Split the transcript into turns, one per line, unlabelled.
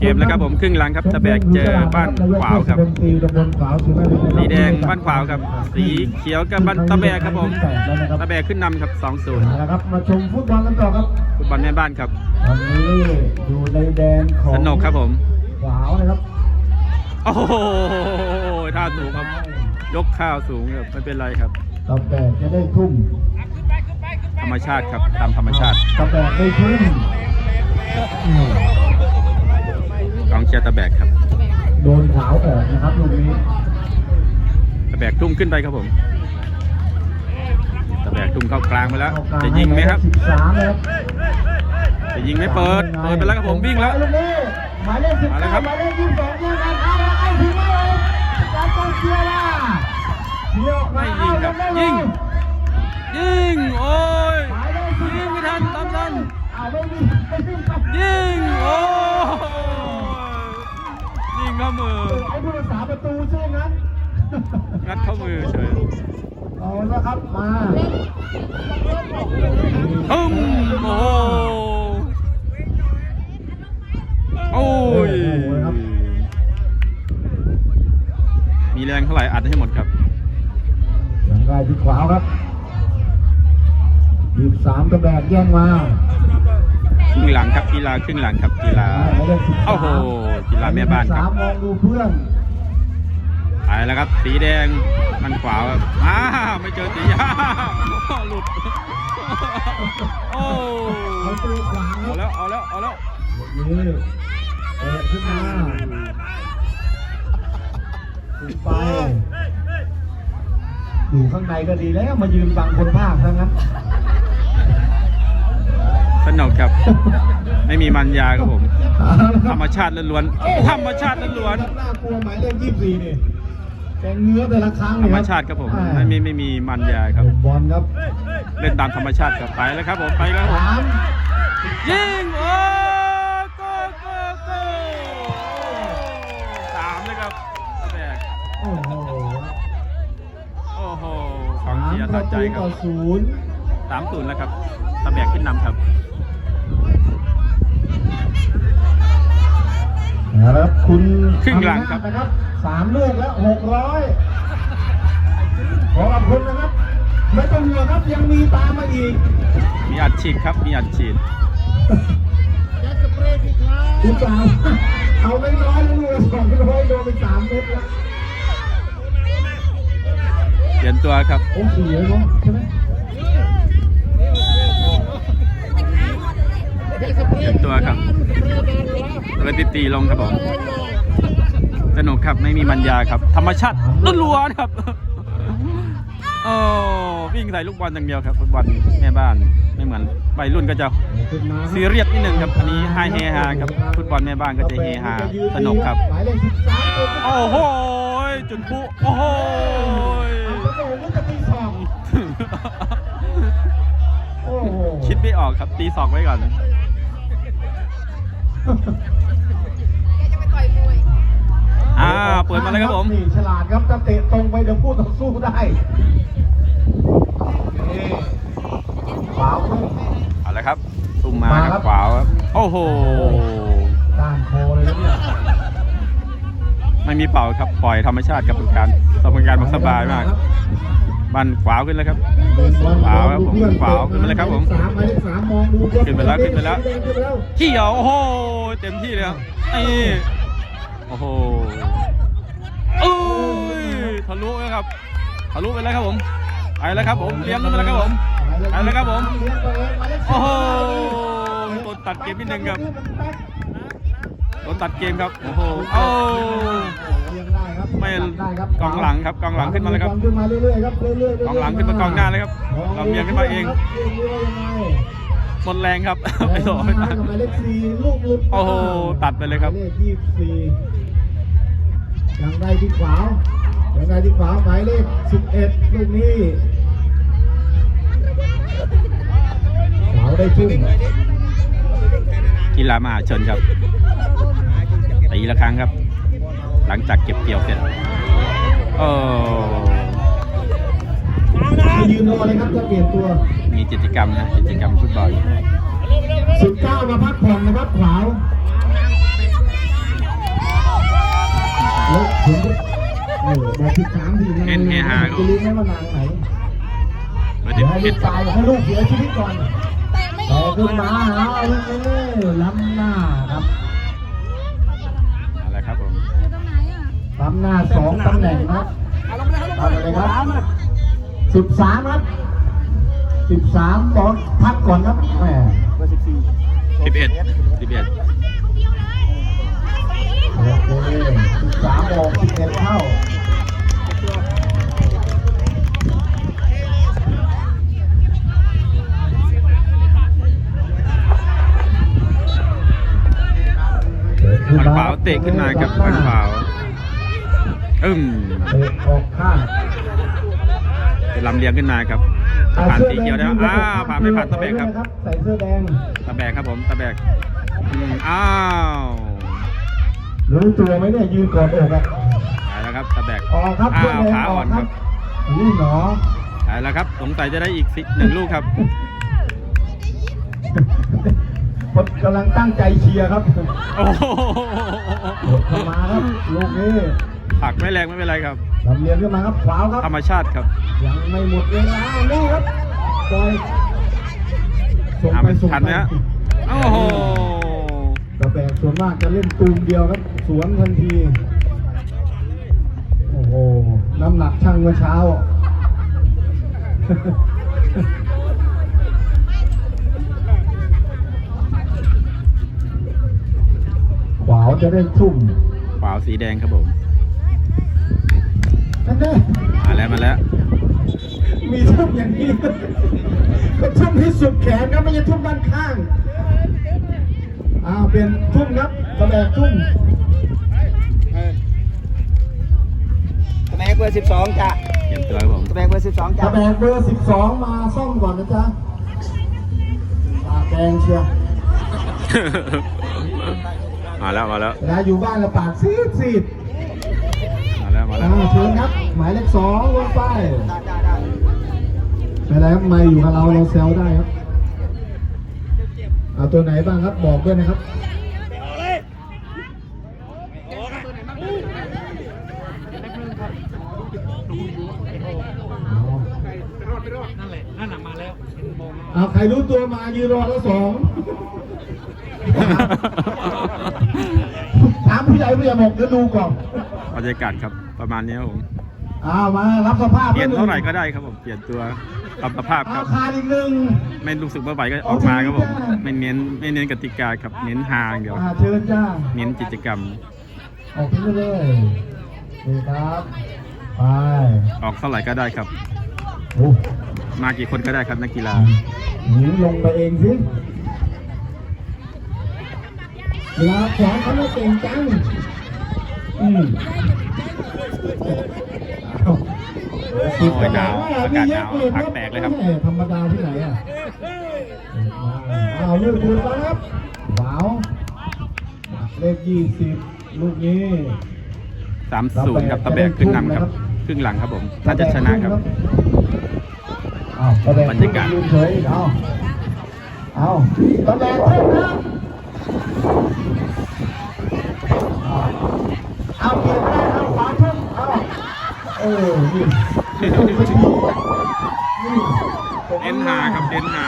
เกมแล้วครับผมครึ่งหลังครับตะแบกเจอบ้านขวาวครับ
ดนตรีตำบลขวาวสุราษฎร์
สีแดงบ้านขวาวครับ สีเขียวกับบ้านตะแบกครับผม
แปดแล้วนะครับ
ตะแบกขึ้นนำครับ
เอา
2-0
ละครับมาชมฟุตบอลกันต่อครับ
ฟุตบอลแม่บ้านครับ
ตอนนี้อยู่ในแดนของ
สนุกครับผม
ขวาวนะครับ
โอ้โหท่าสูงครับ ยกข้าวสูงครับไม่เป็นไรครับ
ตะแบกจะได้ทุ่ม
ธรรมชาติครับตามธรรมชาติ
ตะแบกได้ทุ่ม อืม
กองเชียร์ตะแบกครับ
โดนขาวออกนะครับลูกนี้
ตะแบกทุ่มขึ้นไปครับผม ตะแบกทุ่มเข้ากลางไปแล้ว
เข้ากลา
จะยิงไหมครับ
สิบสามนะครับ
จะยิงไหมเปิด เปิดไปแล้วครับผมวิ่งแล้ว
ลูกนี้หมายเลขสิบ
มาแล้ว
เก้า
ครับ
หมายเลขยี่สิบสองยิงกันเอาละไอ้ถึงไม่เลยการกองเชียร์ล่ะเลี้ยวมา
ไม่ยิงครับ
เอาละ
ยิงยิง โอ้ย
หมายเลขสิบ
ยิงไม่ทันตามทัน
เอาไม่มีไม่มีไป
ยิง โอ้ยยิงเข้ามือ
ไอ้ผู้รักษาประตูใช่ไหมงั้น
งัดเข้ามือเฉย
เอาละครับมา
อึ้มโอ้โหโอ้ย มีแรงเท่าไหร่อัดให้หมดครับ
อย่างไรที่ขวาครับยี่สิบสามตะแบกแย่งมา
ครึ่งหลังครับกีฬาครึ่งหลังครับกีฬา
หมายเลขสิบสาม
โอ้โหกีฬาแม่บ้านค
สา
รับ
มมองดูเพื่อน
ไปแล้วครับ สีแดงมันขวาครับอ้าไม่เจอสีอ้าวหลุดโอ้
เขาตัวขวาค
เอา
รับ
แล้วเอาแล้วเอาแล้ว
นี่เตะขึ้นมาขึ้นไปอยู่ข้างในก็ดีแล้วมายืนฟังคนภาคซะงั้น
สนุกครับ ไม่มีมันยาครับผม ธรรมชาติล้วนๆธรรมชาติล้วน
น่ากลัวหมายเลขยี่สิบสี่นี่แกเงื้อแต่ละครั้ง
ๆธร
นี่
รมชาติครับผมไม่มีไม่มีมันยาครับ
เตะบอลครับ
เล่นตามธรรมชาติครับไปแล้วครับผมไปแล้วครับผม
สาม
ยิงโอ้โกโกโกสามเลยครับแบก
โอ้โห
โอ้โหของเชียร์ตัดใจค
ต่
รั
อบศูนย์
สามศูนย์แล้วครับตะแบกขึ้นนำครับ
นะครับคุณ
ครึ่งหลังครับ
อำนาจนะครับสามลูกแล้วหกร้อยขอขอบคุณนะครับ ไม่ต้องห่วงครับยังมีตามมาอีก
มีอัดฉีดครับ มีอัดฉีด
คุณสาวเอาไม่น้อยแล้วลูกสองร้อยโดนไปสามเม็ดแล้ว
เปลี่ยนตัวครับ
โอ้โหเนาะใช่ไหม
เปลี่ยนตัวครับเรือตีตีลงครับผมสนุกครับไม่มีมันยาครับ ธรรมชาติล้วนครับโอ้วิ่งใส่ลูกบอลอย่างเดียวครับฟุตบอลแม่บ้านไม่เหมือนวัยรุ่นก็จะซีเรียสนิดนึงครับอันนี้ไฮเฮฮาครับฟุตบอลแม่บ้านก็จะเฮฮาสนุกครับ โอ้โหจุดพุโอ้โห
เอาโอ้โหมันจะตีสองโอ้โห
คิดไม่ออ กครับตีศอกไว้ก่อนอ่าเปิดมาเลยครับผม
นี่ฉลาดครับจะเตะตรงไปเดี๋ยวพูดต่อสู้ได้นี่ขวาวลูก
เอาละครับตุ้มมา
มา
ค
ครั
รับบขวาครับโอ้โห
ด้านโคเลยนะเนี่ย
ไม่มีเป่าครับปล่อยธรรมชาติกับเป็นการสมการแบบสบายมากบั นขวาขึ้นแล้วครับขวาครับผมขวาขึ้นมาเลยครับผม
สามหมายเลขสามมองดู
ขึ้นไปแล้วขึ้นไปแล้ว
สีดงขึ้
เขี่ยวโอ้โหเต็มที่เลยครับนี่โอ้โหเอ้ยทะลุแล้วครับทะลุไปแล้วครับผมไปแล้วครับผมเลี้ยงขึ้นมาแล้วครับผมไปแล้วครับผม
เลี้ยงตัวเองหมายเลขสี่
โอ้โหโดนตัดเกมนิดนึงครับ โดนตัดเกมครับโอ้โหโอ้
เลี้ยงได้ครับ
ไม่
ได้ครับ
กองหลังครับกองหลังขึ้นมาเลยครับ
ขึ้นมาเรื่อยๆครับเรื่อยๆเรื่อยๆ
กองหลังขึ้นมากองหน้าเลยครับลำเลียงขึ้นมาเอง
ครับเลี้ยงว่ายังไง
หมดแรงครับ
ไม่
ไม่
ต่
ต่
อ
อ
ไม่
ไม่
ต่
ตั
อ
ด
หมายเลขสี่ลูกหลุด
โอ้โหตัดไปเลยครับ
หมายเลขยี่สิบสี่ยังได้ที่ขวายังได้ที่ขวาหมายเลขสิบเอ็ดลูกนี้ขวาได้ทุ่ม
กีฬามหาชนครับ ตีละครั้งครับ หลังจากเก็บเกี่ยวเสร็จโอ้
ยืนรอเลยครับจะเปลี่ยนตัว
มีกิจกรรมนะกิจกรรมฟุตบอล
สิบเก้ามาพักผ่อนนะครับขาวแล้วถึงเออแมาถึงสามที
เห็นเฮฮา
ก็รู้ไหมว่านางไหน
มาถึง
เห็นตายให้ลูกเสียชีวิตก่อน
แต่
ขึ้นมาเอาเลยล้ำหน้าครับ ล้ำหน้าสองตำแหน่งครับทำอะไรครับสิบสามครับสิบสามบอลพักก่อนครับแหม
สิบเอ็ดสิบเอ็ด
โอเคสิบสามออกสิบเอ็ดเข้า
วันขวาวเตะขึ้นมาครับวันขวาว อึ้ม
เตะออกข้าง
เป็นลำเลียงขึ้นมาครับผ่านสีเขียวแล้วอ้าวผ่านไม่ผ่านตะแบกครับ
ใส่เสื้อแดง
ตะแบกครับผมตะแบกอืมอ้าว
รู้ตัวไหมเนี่ยยืนกอดอกอะ
หายแล้วครับตะแบก
ออกครับ
อ้า
เสื้อ
ว
แดง
ขา
อ
อ่
อ
อกน
ค
ค
รั
รั
บบนี่หนอ
หายแล้วครับสงสัยจะได้อีกสิหนึ่งลูกครับ
ผมกำลังตั้งใจเชียร์ครับ
โอ้โห
เข้ามาครับลูกนี้
ผักไม่แรงไม่เป็นไรครับ
ลำเลียงขึ้นมาครับขวาวครับ
ธรรมชาติครับ
ยังไม่หมดเวลานี่ครับปล่อยส่ง
อ่า
ไป
มัน
ส่ง
ทัน
ไป
ไหมฮะโอ้โห
กระแบกส่วนมากจะเล่นตูมเดียวครับ สวนทันที โอ้โห น้ำหนักช่างเมื่อเช้าขวาวจะเล่นทุ่ม
ขวาวสีแดงครับผม
นั่นแน่
มาแล้วมาแล้ว
มีทุ่มอย่างนี้ก็ทุ่มที่สุดแขนครับไม่ใช่ทุ่มด้านข้างอ้าวเป็นทุ่มครับกระแบกทุ่ม
ตะแบกเบอร์สิบสองจ้ะ
เตรียมตัวครับผม
ตะแบกเบอร์สิบสอง
ก
จ้ะ
ระแบกเบอร์12มาซ่อมก่อนนะจ๊ะตาแกงเชียว
มาแล้วมาแล้ว
เวลาอยู่บ้านละปากซีดซีด
มาแล้วมาแล้ว
อ่าเชิญครับ หมายเลขสองลงไป
ได้ได้ได้
ไม่เป็นไรครับไม่อยู่กับเราเราเซลได้ครับเอาตัวไหนบ้างครับบอกด้วยนะครับเอาใครรู้ตัวมายืนรอแล้วสองถามผู้ใหญ่ผู้ใหญ่บอกเดี๋ยวดูก่อน
บรรยากาศครับ ประมาณนี้ครับผม
เอามารับสภาพ
เปลี่ยน
หง
เท่าไหร่ก็ได้ครับผมเปลี่ยนตัวปรับสภาพค
เอา
รับ
ขาดอีกหนึ่ง
ไม่รู้สึกว่าไหวก็ออกมาครับผมไม่เน้นไม่เน้นกติกาครับเน้นฮาอย่างเดียว
อ่าเชิญจ้า
เน้นกิจกรรม
ออกไปเลยดีครับ ไป
ออกเท่าไหร่ก็ได้ครับ
โอ้
มากี่คนก็ได้ครับนักกีฬา
หนีลงไปเองสิเวลาสอนเขาไม่เก่งจัง อืมเอา
โอ้ยหนาวอากาศหนาวพักแตกเลยครับ
ธรรมดาที่ไหนอะเอาลูกดูมาครับว้าวเลขยี่สิบลูกนี้
สามศูนย์ครับตะแบกขึ้นนำครับครึ่งหลังครับผมน่าจะชนะครับ
อาวตะแบ
รรยากาศ
เอาเอาตะแบกขึ้นครับ อนี่นี่เน้นหาครับเน
้นหา